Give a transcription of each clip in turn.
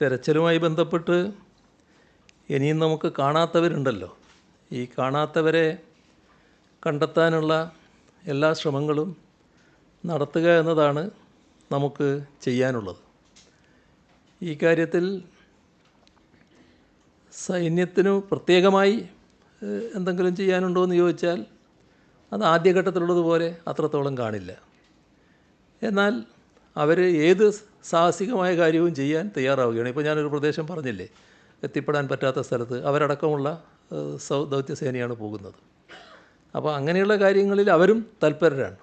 തെരച്ചിലുമായി ബന്ധപ്പെട്ട് ഇനിയും നമുക്ക് കാണാത്തവരുണ്ടല്ലോ. ഈ കാണാത്തവരെ കണ്ടെത്താനുള്ള എല്ലാ ശ്രമങ്ങളും നടത്തുക എന്നതാണ് നമുക്ക് ചെയ്യാനുള്ളത്. ഈ കാര്യത്തിൽ സൈന്യത്തിനു പ്രത്യേകമായി എന്തെങ്കിലും ചെയ്യാനുണ്ടോ എന്ന് ചോദിച്ചാൽ അത് ആദ്യഘട്ടത്തിലുള്ളതുപോലെ അത്രത്തോളം കാണില്ല. എന്നാൽ അവർ ഏത് സാഹസികമായ കാര്യവും ചെയ്യാൻ തയ്യാറാവുകയാണ്. ഇപ്പോൾ ഞാനൊരു പ്രദേശം പറഞ്ഞില്ലേ എത്തിപ്പെടാൻ പറ്റാത്ത സ്ഥലത്ത് അവരടക്കമുള്ള സൗ ദൗത്യസേനയാണ് പോകുന്നത്. അപ്പോൾ അങ്ങനെയുള്ള കാര്യങ്ങളിൽ അവരും തൽപരരാണ്.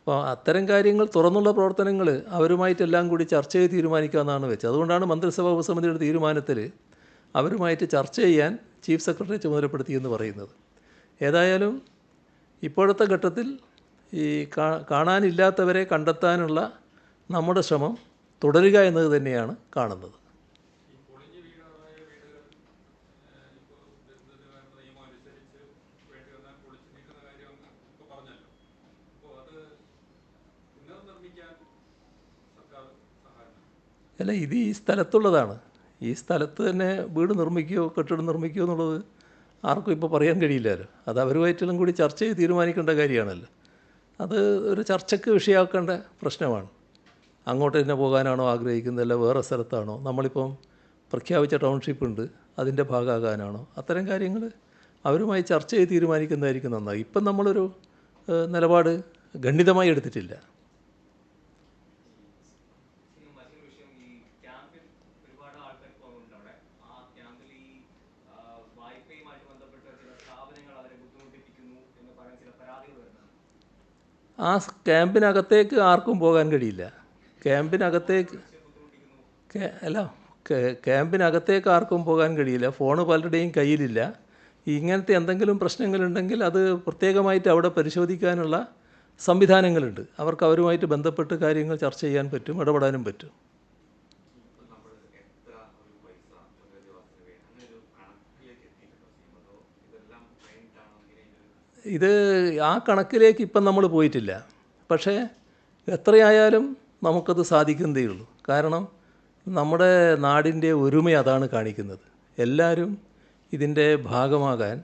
അപ്പോൾ അത്തരം കാര്യങ്ങൾ തുറന്നുള്ള പ്രവർത്തനങ്ങൾ അവരുമായിട്ടെല്ലാം കൂടി ചർച്ച ചെയ്ത് തീരുമാനിക്കാമെന്നാണ് വെച്ചത്. അതുകൊണ്ടാണ് മന്ത്രിസഭാ ഉപസമിതിയുടെ തീരുമാനത്തിൽ അവരുമായിട്ട് ചർച്ച ചെയ്യാൻ ചീഫ് സെക്രട്ടറി ചുമതലപ്പെടുത്തി എന്ന് പറയുന്നത്. ഏതായാലും ഇപ്പോഴത്തെ ഘട്ടത്തിൽ ഈ കാണാനില്ലാത്തവരെ കണ്ടെത്താനുള്ള നമ്മുടെ ശ്രമം തുടരുക എന്നത് തന്നെയാണ് കാണുന്നത്. അല്ല ഇത് ഈ സ്ഥലത്തുള്ളതാണ്. ഈ സ്ഥലത്ത് തന്നെ വീട് നിർമ്മിക്കുകയോ കെട്ടിടം നിർമ്മിക്കുകയോ എന്നുള്ളത് ആർക്കും ഇപ്പോൾ പറയാൻ കഴിയില്ലല്ലോ അത് അവരുമായിട്ടെല്ലാം കൂടി ചർച്ച ചെയ്ത് തീരുമാനിക്കേണ്ട കാര്യമാണല്ലോ. അത് ഒരു ചർച്ചയ്ക്ക് വിഷയമാക്കേണ്ട പ്രശ്നമാണ്. അങ്ങോട്ട് തന്നെ പോകാനാണോ ആഗ്രഹിക്കുന്നത്? അല്ല വേറെ സ്ഥലത്താണോ? നമ്മളിപ്പം പ്രഖ്യാപിച്ച ടൗൺഷിപ്പ് ഉണ്ട്. അതിന്റെ ഭാഗമാകാനാണോ? അത്തരം കാര്യങ്ങൾ അവരുമായി ചർച്ച ചെയ്ത് തീരുമാനിക്കുന്നതായിരിക്കും നന്നായി. ഇപ്പം നമ്മളൊരു നിലപാട് ഖണ്ഡിതമായി എടുത്തിട്ടില്ല. ആ ക്യാമ്പിനകത്തേക്ക് ആർക്കും പോകാൻ കഴിയില്ല. ക്യാമ്പിനകത്തേക്ക് ക്യാ- അല്ല ക്യാ- ക്യാമ്പിനകത്തേക്ക് ആർക്കും പോകാൻ കഴിയില്ല. ഫോണ് പലരുടെയും കയ്യിലില്ല. ഇങ്ങനത്തെ എന്തെങ്കിലും പ്രശ്നങ്ങളുണ്ടെങ്കിൽ അത് പ്രത്യേകമായിട്ട് അവിടെ പരിശോധിക്കാനുള്ള സംവിധാനങ്ങളുണ്ട്. അവർക്ക് അവരുമായിട്ട് ബന്ധപ്പെട്ട് കാര്യങ്ങൾ ചർച്ച ചെയ്യാൻ പറ്റും ഇടപെടാനും പറ്റും. ഇത് ആ കണക്കിലേക്ക് ഇപ്പം നമ്മൾ പോയിട്ടില്ല. പക്ഷേ എത്രയായാലും നമുക്കത് സാധിക്കുന്നതേ ഉള്ളൂ കാരണം നമ്മുടെ നാടിന്റെ ഒരുമ അതാണ് കാണിക്കുന്നത്. എല്ലാവരും ഇതിന്റെ ഭാഗമാകാൻ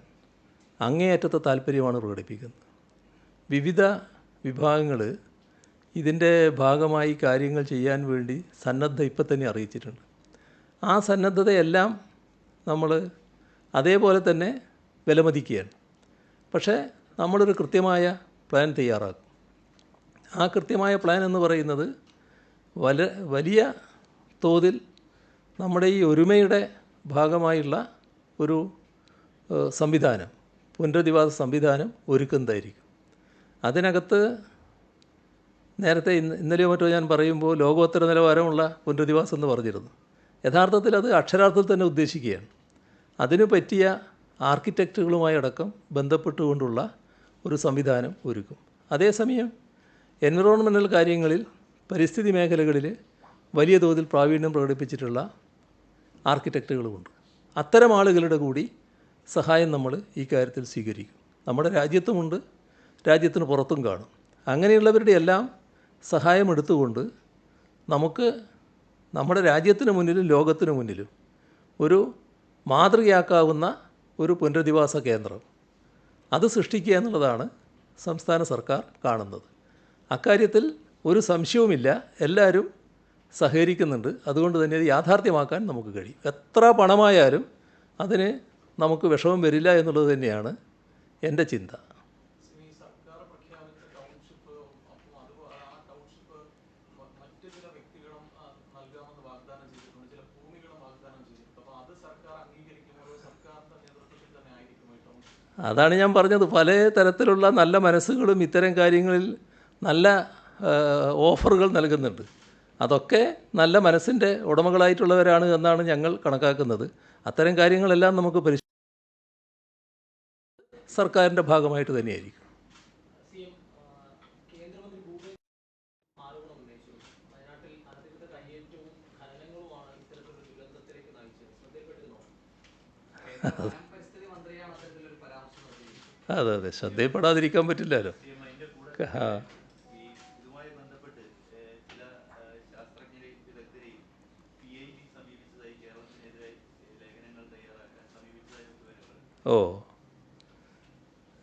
അങ്ങേയറ്റത്തെ താല്പര്യമാണ് പ്രകടിപ്പിക്കുന്നത്. വിവിധ വിഭാഗങ്ങൾ ഇതിന്റെ ഭാഗമായി കാര്യങ്ങൾ ചെയ്യാൻ വേണ്ടി സന്നദ്ധ ഇപ്പം തന്നെ അറിയിച്ചിട്ടുണ്ട്. ആ സന്നദ്ധതയെല്ലാം നമ്മൾ അതേപോലെ തന്നെ വിലമതിക്കുകയാണ്. പക്ഷേ നമ്മളൊരു കൃത്യമായ പ്ലാൻ തയ്യാറാക്കും. ആ കൃത്യമായ പ്ലാൻ എന്ന് പറയുന്നത് വല വലിയ തോതിൽ നമ്മുടെ ഈ ഒരുമയുടെ ഭാഗമായുള്ള ഒരു സംവിധാനം പുനരധിവാസ സംവിധാനം ഒരുക്കുന്നതായിരിക്കും. അതിനകത്ത് നേരത്തെ ഇന്ന് ഇന്നലെയോ മറ്റോ ഞാൻ പറയുമ്പോൾ ലോകോത്തര നിലവാരമുള്ള പുനരധിവാസം എന്ന് പറഞ്ഞിരുന്നു. യഥാർത്ഥത്തിൽ അത് അക്ഷരാർത്ഥത്തിൽ തന്നെ ഉദ്ദേശിക്കുകയാണ്. അതിനു പറ്റിയ ആർക്കിടെക്റ്റുകളുമായി അടക്കം ബന്ധപ്പെട്ടുകൊണ്ടുള്ള ഒരു സംവിധാനം ഒരുക്കും. അതേസമയം എൻവിറോൺമെന്റൽ കാര്യങ്ങളിൽ പരിസ്ഥിതി മേഖലകളിൽ വലിയ തോതിൽ പ്രാവീണ്യം പ്രകടിപ്പിച്ചിട്ടുള്ള ആർക്കിടെക്റ്റുകളുമുണ്ട്. അത്തരം ആളുകളുടെ കൂടി സഹായം നമ്മൾ ഈ കാര്യത്തിൽ സ്വീകരിക്കും. നമ്മുടെ രാജ്യത്തുമുണ്ട് രാജ്യത്തിന് പുറത്തും കാണും. അങ്ങനെയുള്ളവരുടെ എല്ലാം സഹായം എടുത്തുകൊണ്ട് നമുക്ക് നമ്മുടെ രാജ്യത്തിന് മുന്നിലും ലോകത്തിന് മുന്നിലും ഒരു മാതൃകയാക്കാവുന്ന ഒരു പുനരധിവാസ കേന്ദ്രം അത് സൃഷ്ടിക്കുക എന്നുള്ളതാണ് സംസ്ഥാന സർക്കാർ കാണുന്നത്. അക്കാര്യത്തിൽ ഒരു സംശയവുമില്ല. എല്ലാവരും സഹകരിക്കുന്നുണ്ട്. അതുകൊണ്ട് തന്നെ അത് യാഥാർത്ഥ്യമാക്കാൻ നമുക്ക് കഴിയും. എത്ര പണമായാലും അതിന് നമുക്ക് വിഷമം വരില്ല എന്നുള്ളത് തന്നെയാണ് എന്റെ ചിന്ത. അതാണ് ഞാൻ പറഞ്ഞത്. പല തരത്തിലുള്ള നല്ല മനസ്സുകളും ഇത്തരം കാര്യങ്ങളിൽ നല്ല ഓഫറുകൾ നൽകുന്നുണ്ട്. അതൊക്കെ നല്ല മനസ്സിന്റെ ഉടമകളായിട്ടുള്ളവരാണ് എന്നാണ് ഞങ്ങൾ കണക്കാക്കുന്നത്. അത്തരം കാര്യങ്ങളെല്ലാം നമുക്ക് പരിശോധിച്ച് സർക്കാരിന്റെ ഭാഗമായിട്ട് തന്നെയായിരിക്കും. അതെ അതെ ശ്രദ്ധയിൽപ്പെടാതിരിക്കാൻ പറ്റില്ലല്ലോ. ആരോപണം ഉന്നയിച്ചു വയനാട്ടിൽ അനധികൃത കയ്യേറ്റവും ഖനനങ്ങളുമാണ് ഇത്തരത്തിലൊരു ദുരന്തത്തിലേക്ക് നയിച്ചത് ശ്രദ്ധയിൽപ്പെട്ടിരുന്നോ വനം പരിസ്ഥിതി മന്ത്രിയാണ് അത്തരത്തിലൊരു പരാമർശം നടത്തിയിരിക്കുന്നത് അതെ അതെ ശ്രദ്ധയിൽപ്പെടാതിരിക്കാൻ പറ്റില്ലല്ലോ സീം അതിന്റെ കൂടെ ആ. ഈ ഇതുമായി ബന്ധപ്പെട്ട് ഏഹ്, ചില ഏഹ്, ശാസ്ത്രജ്ഞരെയും വിദഗ്ധരെയും പി ഐ ബി സമീപിച്ചത് ഓ.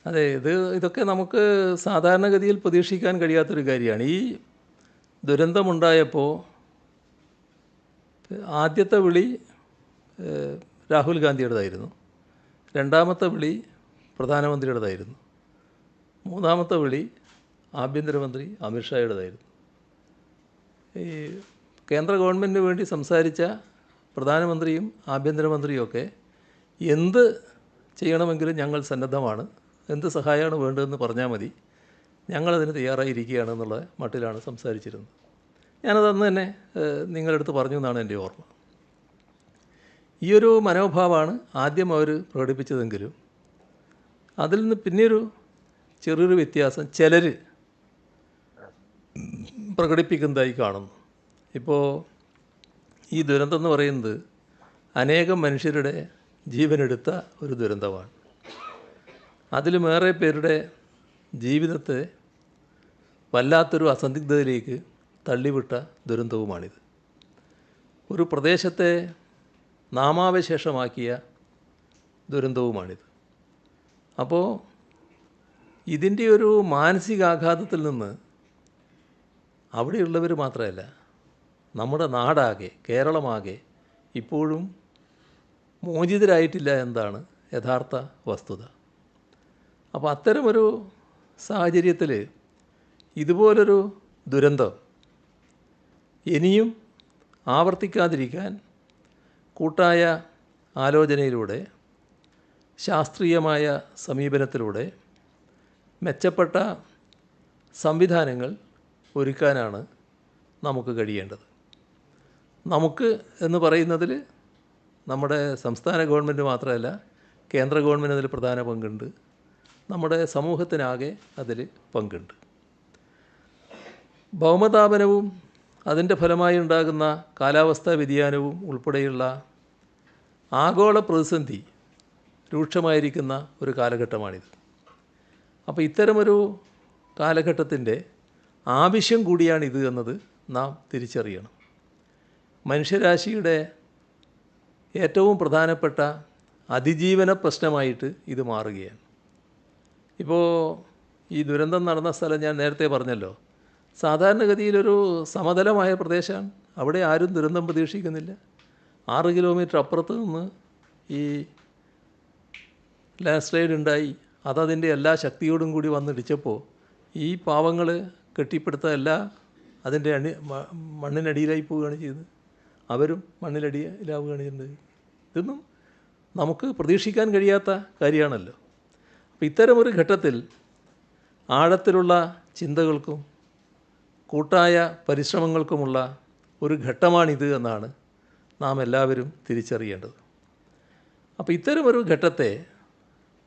അതെ ഇത് ഇതൊക്കെ നമുക്ക് സാധാരണഗതിയിൽ പ്രതീക്ഷിക്കാൻ കഴിയാത്തൊരു കാര്യമാണ്. ഈ ദുരന്തമുണ്ടായപ്പോൾ ആദ്യത്തെ വിളി രാഹുൽ ഗാന്ധിയുടേതായിരുന്നു. രണ്ടാമത്തെ വിളി പ്രധാനമന്ത്രിയുടേതായിരുന്നു. മൂന്നാമത്തെ വിളി ആഭ്യന്തരമന്ത്രി അമിത്ഷായുടേതായിരുന്നു ഈ കേന്ദ്ര ഗവൺമെന്റിന് വേണ്ടി സംസാരിച്ച പ്രധാനമന്ത്രിയും ആഭ്യന്തരമന്ത്രിയും ഒക്കെ എന്ത് ചെയ്യണമെങ്കിലും ഞങ്ങൾ സന്നദ്ധമാണ്. എന്ത് സഹായമാണ് വേണ്ടതെന്ന് പറഞ്ഞാൽ മതി. ഞങ്ങളതിന് തയ്യാറായിരിക്കുകയാണ് എന്നുള്ള മട്ടിലാണ് സംസാരിച്ചിരുന്നത്. ഞാനത് അന്ന് തന്നെ നിങ്ങളെടുത്ത് പറഞ്ഞു എന്നാണ് എന്റെ ഓർമ്മ. ഈ ഒരു മനോഭാവമാണ് ആദ്യം അവർ പ്രകടിപ്പിച്ചതെങ്കിലും അതിൽ നിന്ന് പിന്നെയൊരു ചെറിയൊരു വ്യത്യാസം ചിലർ പ്രകടിപ്പിക്കുന്നതായി കാണുന്നു. ഇപ്പോൾ ഈ ദുരന്തം എന്ന് പറയുന്നത് അനേകം മനുഷ്യരുടെ ജീവനെടുത്ത ഒരു ദുരന്തമാണ്. അതിലുമേറെ പേരുടെ ജീവിതത്തെ വല്ലാത്തൊരു അസന്ധിഗ്ധതയിലേക്ക് തള്ളിവിട്ട ദുരന്തവുമാണിത്. ഒരു പ്രദേശത്തെ നാമാവശേഷമാക്കിയ ദുരന്തവുമാണിത്. അപ്പോൾ ഇതിന്റെ ഒരു മാനസികാഘാതത്തിൽ നിന്ന് അവിടെയുള്ളവർ മാത്രമല്ല നമ്മുടെ നാടാകെ കേരളമാകെ ഇപ്പോഴും മോചിതരായിട്ടില്ല എന്താണ്? യഥാർത്ഥ വസ്തുത. അപ്പോൾ അത്തരമൊരു സാഹചര്യത്തിൽ ഇതുപോലൊരു ദുരന്തം ഇനിയും ആവർത്തിക്കാതിരിക്കാൻ കൂട്ടായ ആലോചനയിലൂടെ ശാസ്ത്രീയമായ സമീപനത്തിലൂടെ മെച്ചപ്പെട്ട സംവിധാനങ്ങൾ ഒരുക്കാനാണ് നമുക്ക് കഴിയേണ്ടത്. നമുക്ക് എന്ന് പറയുന്നതിൽ നമ്മുടെ സംസ്ഥാന ഗവൺമെന്റ് മാത്രമല്ല കേന്ദ്ര ഗവൺമെന്റ് അതിൽ പ്രധാന പങ്കുണ്ട്. നമ്മുടെ സമൂഹത്തിനാകെ അതിൽ പങ്കുണ്ട്. ഭൗമതാപനവും അതിന്റെ ഫലമായി ഉണ്ടാകുന്ന കാലാവസ്ഥാ വ്യതിയാനവും ഉൾപ്പെടെയുള്ള ആഗോള പ്രതിസന്ധി രൂക്ഷമായിരിക്കുന്ന ഒരു കാലഘട്ടമാണിത്. അപ്പോൾ ഇത്തരമൊരു കാലഘട്ടത്തിന്റെ ആവശ്യം കൂടിയാണിത് എന്നത് നാം തിരിച്ചറിയണം. മനുഷ്യരാശിയുടെ ഏറ്റവും പ്രധാനപ്പെട്ട അതിജീവന പ്രശ്നമായിട്ട് ഇത് മാറുകയാണ്. ഇപ്പോൾ ഈ ദുരന്തം നടന്ന സ്ഥലം ഞാൻ നേരത്തെ പറഞ്ഞല്ലോ. സാധാരണഗതിയിലൊരു സമതലമായ പ്രദേശമാണ്. അവിടെ ആരും ദുരന്തം പ്രതീക്ഷിക്കുന്നില്ല. ആറ് കിലോമീറ്റർ അപ്പുറത്ത് നിന്ന് ഈ ലാൻഡ് സ്ലൈഡ് ഉണ്ടായി അതതിന്റെ എല്ലാ ശക്തിയോടും കൂടി വന്നിടിച്ചപ്പോൾ ഈ പാവങ്ങൾ കെട്ടിപ്പടുത്ത എല്ലാ അതിന്റെ അണി മണ്ണിനടിയിലായി പോവുകയാണ് ചെയ്തത്. അവരും മണ്ണിലടിയിലാവുകയാണ് ചെയ്യുന്നത് ഇതൊന്നും നമുക്ക് പ്രതീക്ഷിക്കാൻ കഴിയാത്ത കാര്യമാണല്ലോ. അപ്പോൾ ഇത്തരമൊരു ഘട്ടത്തിൽ ആഴത്തിലുള്ള ചിന്തകൾക്കും കൂട്ടായ പരിശ്രമങ്ങൾക്കുമുള്ള ഒരു ഘട്ടമാണിത് എന്നാണ് നാം എല്ലാവരും തിരിച്ചറിയേണ്ടത്. അപ്പോൾ ഇത്തരമൊരു ഘട്ടത്തെ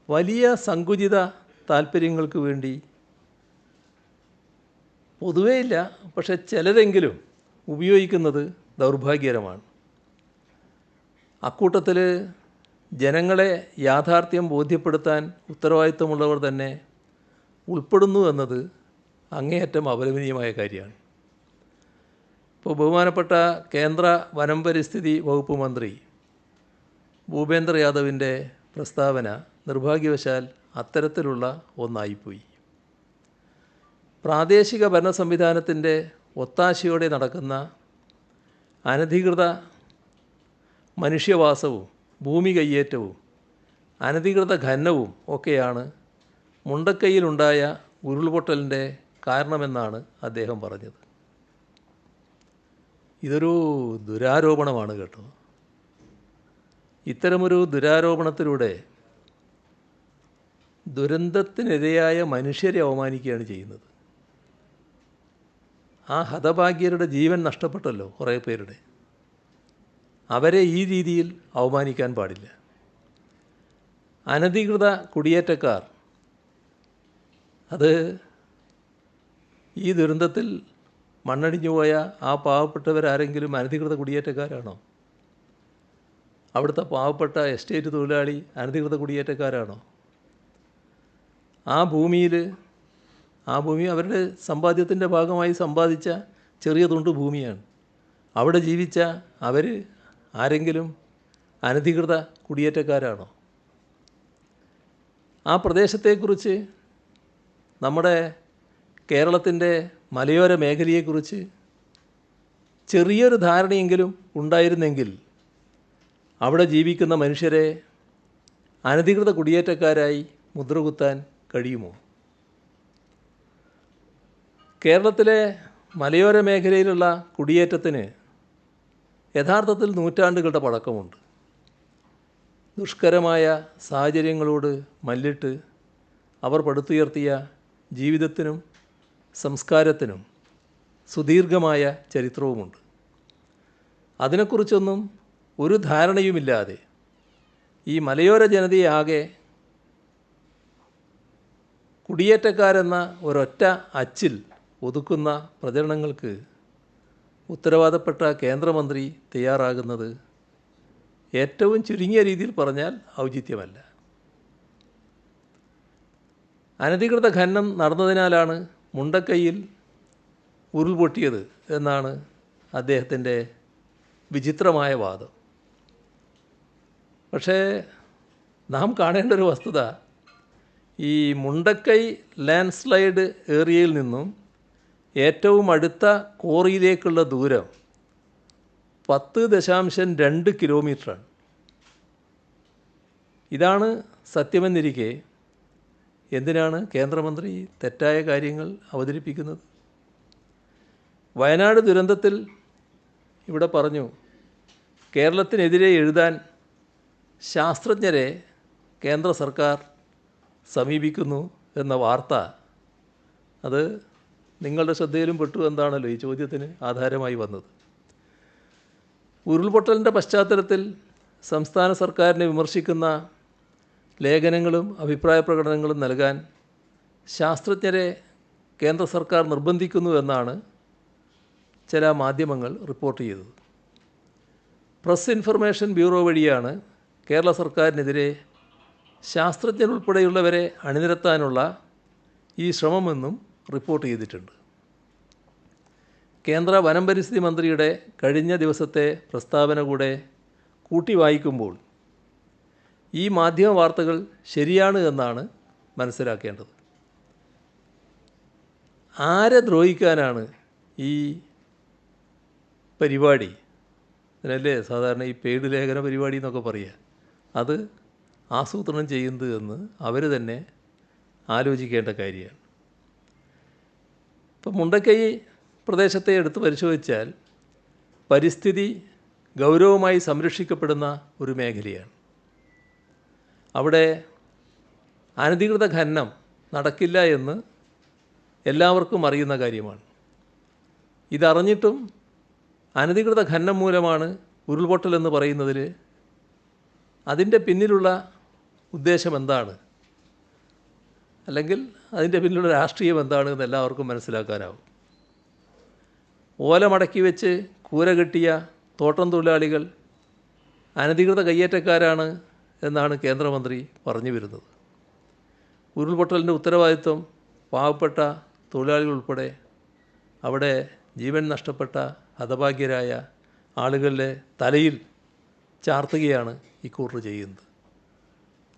വലിയ സങ്കുചിത താല്പര്യങ്ങൾക്ക് വേണ്ടി പൊതുവേ ഇല്ല പക്ഷെ ചിലരെങ്കിലും ഉപയോഗിക്കുന്നത് ദൗർഭാഗ്യകരമാണ്. അക്കൂട്ടത്തിൽ ജനങ്ങളെ യാഥാർത്ഥ്യം ബോധ്യപ്പെടുത്താൻ ഉത്തരവാദിത്വമുള്ളവർ തന്നെ ഉൾപ്പെടുന്നു എന്നത് അങ്ങേയറ്റം അപലപനീയമായ കാര്യമാണ്. ഇപ്പോൾ ബഹുമാനപ്പെട്ട കേന്ദ്ര വനം പരിസ്ഥിതി വകുപ്പ് മന്ത്രി ഭൂപേന്ദ്ര യാദവിന്റെ പ്രസ്താവന നിർഭാഗ്യവശാൽ അത്തരത്തിലുള്ള ഒന്നായിപ്പോയി. പ്രാദേശിക ഭരണ സംവിധാനത്തിന്റെ ഒത്താശയോടെ നടക്കുന്ന അനധികൃത മനുഷ്യവാസവും ഭൂമി കയ്യേറ്റവും അനധികൃത ഖനനവും ഒക്കെയാണ് മുണ്ടക്കൈയിലുണ്ടായ ഉരുൾപൊട്ടലിന്റെ കാരണമെന്നാണ് അദ്ദേഹം പറഞ്ഞത്. ഇതൊരു ദുരാരോപണമാണ് കേട്ടോ. ഇത്തരമൊരു ദുരാരോപണത്തിലൂടെ ദുരന്തത്തിനിരയായ മനുഷ്യരെ അവമാനിക്കുകയാണ് ചെയ്യുന്നത്. ആ ഹതഭാഗ്യരുടെ ജീവൻ നഷ്ടപ്പെട്ടല്ലോ കുറേ പേരുടെ. അവരെ ഈ രീതിയിൽ അവമാനിക്കാൻ പാടില്ല. അനധികൃത കുടിയേറ്റക്കാർ അത് ഈ ദുരന്തത്തിൽ മണ്ണടിഞ്ഞു പോയ ആ പാവപ്പെട്ടവരാരെങ്കിലും അനധികൃത കുടിയേറ്റക്കാരാണോ? അവിടുത്തെ പാവപ്പെട്ട എസ്റ്റേറ്റ് തൊഴിലാളി അനധികൃത കുടിയേറ്റക്കാരാണോ? ആ ഭൂമിയിൽ ആ ഭൂമി അവരുടെ സമ്പാദ്യത്തിന്റെ ഭാഗമായി സമ്പാദിച്ച ചെറിയ തുണ്ട് ഭൂമിയാണ്. അവിടെ ജീവിച്ച അവർ ആരെങ്കിലും അനധികൃത കുടിയേറ്റക്കാരാണോ? ആ പ്രദേശത്തെക്കുറിച്ച് നമ്മുടെ കേരളത്തിന്റെ മലയോര മേഖലയെക്കുറിച്ച് ചെറിയൊരു ധാരണയെങ്കിലും ഉണ്ടായിരുന്നെങ്കിൽ അവിടെ ജീവിക്കുന്ന മനുഷ്യരെ അനധികൃത കുടിയേറ്റക്കാരായി മുദ്രകുത്താൻ കഴിയുമോ? കേരളത്തിലെ മലയോര മേഖലയിലുള്ള കുടിയേറ്റത്തിന് യഥാർത്ഥത്തിൽ നൂറ്റാണ്ടുകളുടെ പഴക്കമുണ്ട്. ദുഷ്കരമായ സാഹചര്യങ്ങളോട് മല്ലിട്ട് അവർ പടുത്തുയർത്തിയ ജീവിതത്തിനും സംസ്കാരത്തിനും സുദീർഘമായ ചരിത്രവുമുണ്ട്. അതിനെക്കുറിച്ചൊന്നും ഒരു ധാരണയുമില്ലാതെ ഈ മലയോര ജനതയെ ആകെ കുടിയേറ്റക്കാരെന്ന ഒരൊറ്റ അച്ചിൽ ഒതുക്കുന്ന പ്രചരണങ്ങൾക്ക് ഉത്തരവാദപ്പെട്ട കേന്ദ്രമന്ത്രി തയ്യാറാകുന്നത് ഏറ്റവും ചുരുങ്ങിയ രീതിയിൽ പറഞ്ഞാൽ ഔചിത്യമല്ല. അനധികൃത ഖനനം നടന്നതിനാലാണ് മുണ്ടക്കൈയിൽ ഉരുൾപൊട്ടിയത് എന്നാണ് അദ്ദേഹത്തിന്റെ വിചിത്രമായ വാദം. പക്ഷേ നാം കാണേണ്ട ഒരു വസ്തുത ഈ മുണ്ടക്കൈ ലാൻഡ് സ്ലൈഡ് ഏരിയയിൽ നിന്നും ഏറ്റവും അടുത്ത കോറിയിലേക്കുള്ള ദൂരം പത്ത് ദശാംശം രണ്ട് കിലോമീറ്ററാണ്. ഇതാണ് സത്യമെന്നിരിക്കെ എന്തിനാണ് കേന്ദ്രമന്ത്രി തെറ്റായ കാര്യങ്ങൾ അവതരിപ്പിക്കുന്നത്? വയനാട് ദുരന്തത്തിൽ ഇവിടെ പറഞ്ഞു കേരളത്തിനെതിരെ എഴുതാൻ ശാസ്ത്രജ്ഞരെ കേന്ദ്ര സർക്കാർ സമീപിക്കുന്നു എന്ന വാർത്ത അത് നിങ്ങളുടെ ശ്രദ്ധയിലും പെട്ടു എന്താണല്ലോ ഈ ചോദ്യത്തിന് ആധാരമായി വന്നത്? ഉരുൾപൊട്ടലിന്റെ പശ്ചാത്തലത്തിൽ സംസ്ഥാന സർക്കാരിനെ വിമർശിക്കുന്ന ലേഖനങ്ങളും അഭിപ്രായ പ്രകടനങ്ങളും നൽകാൻ ശാസ്ത്രജ്ഞരെ കേന്ദ്ര സർക്കാർ നിർബന്ധിക്കുന്നു എന്നാണ് ചില മാധ്യമങ്ങൾ റിപ്പോർട്ട് ചെയ്തത്. പ്രസ് ഇൻഫർമേഷൻ ബ്യൂറോ വഴിയാണ് കേരള സർക്കാരിനെതിരെ ശാസ്ത്രജ്ഞരുൾപ്പെടെയുള്ളവരെ അണിനിരത്താനുള്ള ഈ ശ്രമമെന്നും റിപ്പോർട്ട് ചെയ്തിട്ടുണ്ട്. കേന്ദ്ര വനം പരിസ്ഥിതി മന്ത്രിയുടെ കഴിഞ്ഞ ദിവസത്തെ പ്രസ്താവന കൂടെ കൂട്ടി വായിക്കുമ്പോൾ ഈ മാധ്യമ വാർത്തകൾ ശരിയാണ് എന്നാണ് മനസ്സിലാക്കേണ്ടത്. ആരെ ദ്രോഹിക്കാനാണ് ഈ പരിപാടി? അതിനല്ലേ സാധാരണ ഈ പെയ്ഡ് ലേഖന പരിപാടി എന്നൊക്കെ പറയുക അത് ആസൂത്രണം ചെയ്യുന്നത് എന്ന് അവർ തന്നെ ആലോചിക്കേണ്ട കാര്യമാണ്. ഇപ്പം മുണ്ടക്കൈ പ്രദേശത്തെ എടുത്ത് പരിശോധിച്ചാൽ പരിസ്ഥിതി ഗൗരവമായി സംരക്ഷിക്കപ്പെടുന്ന ഒരു മേഖലയാണ്. അവിടെ അനധികൃത ഖനനം നടക്കില്ല എന്ന് എല്ലാവർക്കും അറിയുന്ന കാര്യമാണ്. ഇതറിഞ്ഞിട്ടും അനധികൃത ഖനനം മൂലമാണ് ഉരുൾപൊട്ടൽ എന്ന് പറയുന്നതിൽ അതിന്റെ പിന്നിലുള്ള ഉദ്ദേശം എന്താണ്? അല്ലെങ്കിൽ അതിന്റെ പിന്നിലുള്ള രാഷ്ട്രീയം എന്താണ് എന്ന് എല്ലാവർക്കും മനസ്സിലാക്കാനാവും. ഓല മടക്കി വെച്ച് കൂര കെട്ടിയ തോട്ടം തൊഴിലാളികൾ അനധികൃത കയ്യേറ്റക്കാരാണ് എന്നാണ് കേന്ദ്രമന്ത്രി പറഞ്ഞു വരുന്നത്. ഉരുൾപൊട്ടലിന്റെ ഉത്തരവാദിത്വം പാവപ്പെട്ട തൊഴിലാളികൾ ഉൾപ്പെടെ അവിടെ ജീവൻ നഷ്ടപ്പെട്ട ഹതഭാഗ്യരായ ആളുകളുടെ തലയിൽ ചാർത്തുകയാണ് ഇക്കൂട്ടർ ചെയ്യുന്നത്.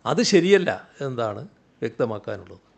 അത് ശരിയല്ല എന്നാണ് വ്യക്തമാക്കാനുള്ളത്.